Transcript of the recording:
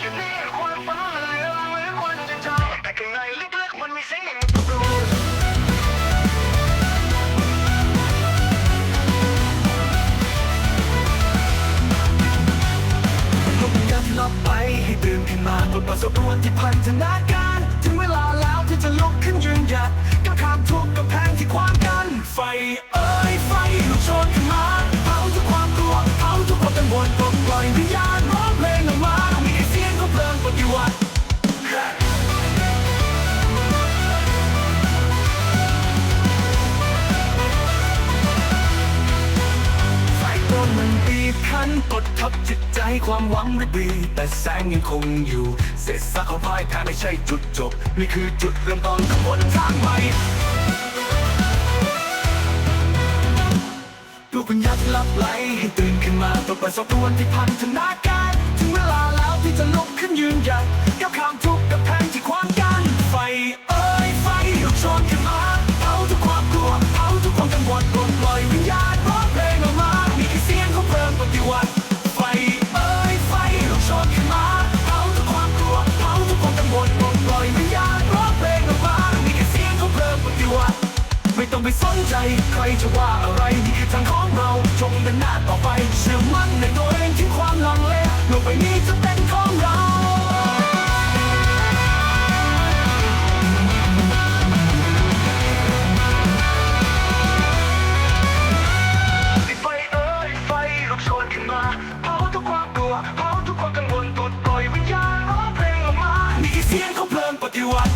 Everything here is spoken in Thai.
อยู่ในความฝันลยเกไปให้ตื่นขึ้มาปลปล่สมรวนที่พันธนาการ ถึงเวลาแล้วที่จะลุกขึ้นยืนหยัดก้าวามทุกกำแพงที่ขวางกันไฟ มันบีบคั้นกดทับจิตใจความหวังริบีแต่แสงยังคงอยู่ เศษซากของพ่ายแพ้ไม่ใช่จุดจบ นี่คือจุดเริ่มต้นของบนทางใหม่ดูปัญญาที่ลับไหลให้ตื่นขึ้นมาปลดปล่อยสอบตัวนที่พันธนาการ ถึงเวลาแล้วที่จะลุกขึ้นยืนหยัดก้าวข้าม วไม่ต้องไปสนใจใครจะว่าอะไรนี่คือทางของเราจงเดินหน้าต่อไป เชื่อมั่นในตัวเองทิ้งความลังเลโลกใบนี้จะเป็นของเราไฟเอ้ยไฟลุกโชนขึ้นมาเผาทุกความกลัวเผาทุกความกังวลปลดปล่อยวิญญาณร้องเพลงออกมานี่คือเสียงของเพลิงปฏิวัติ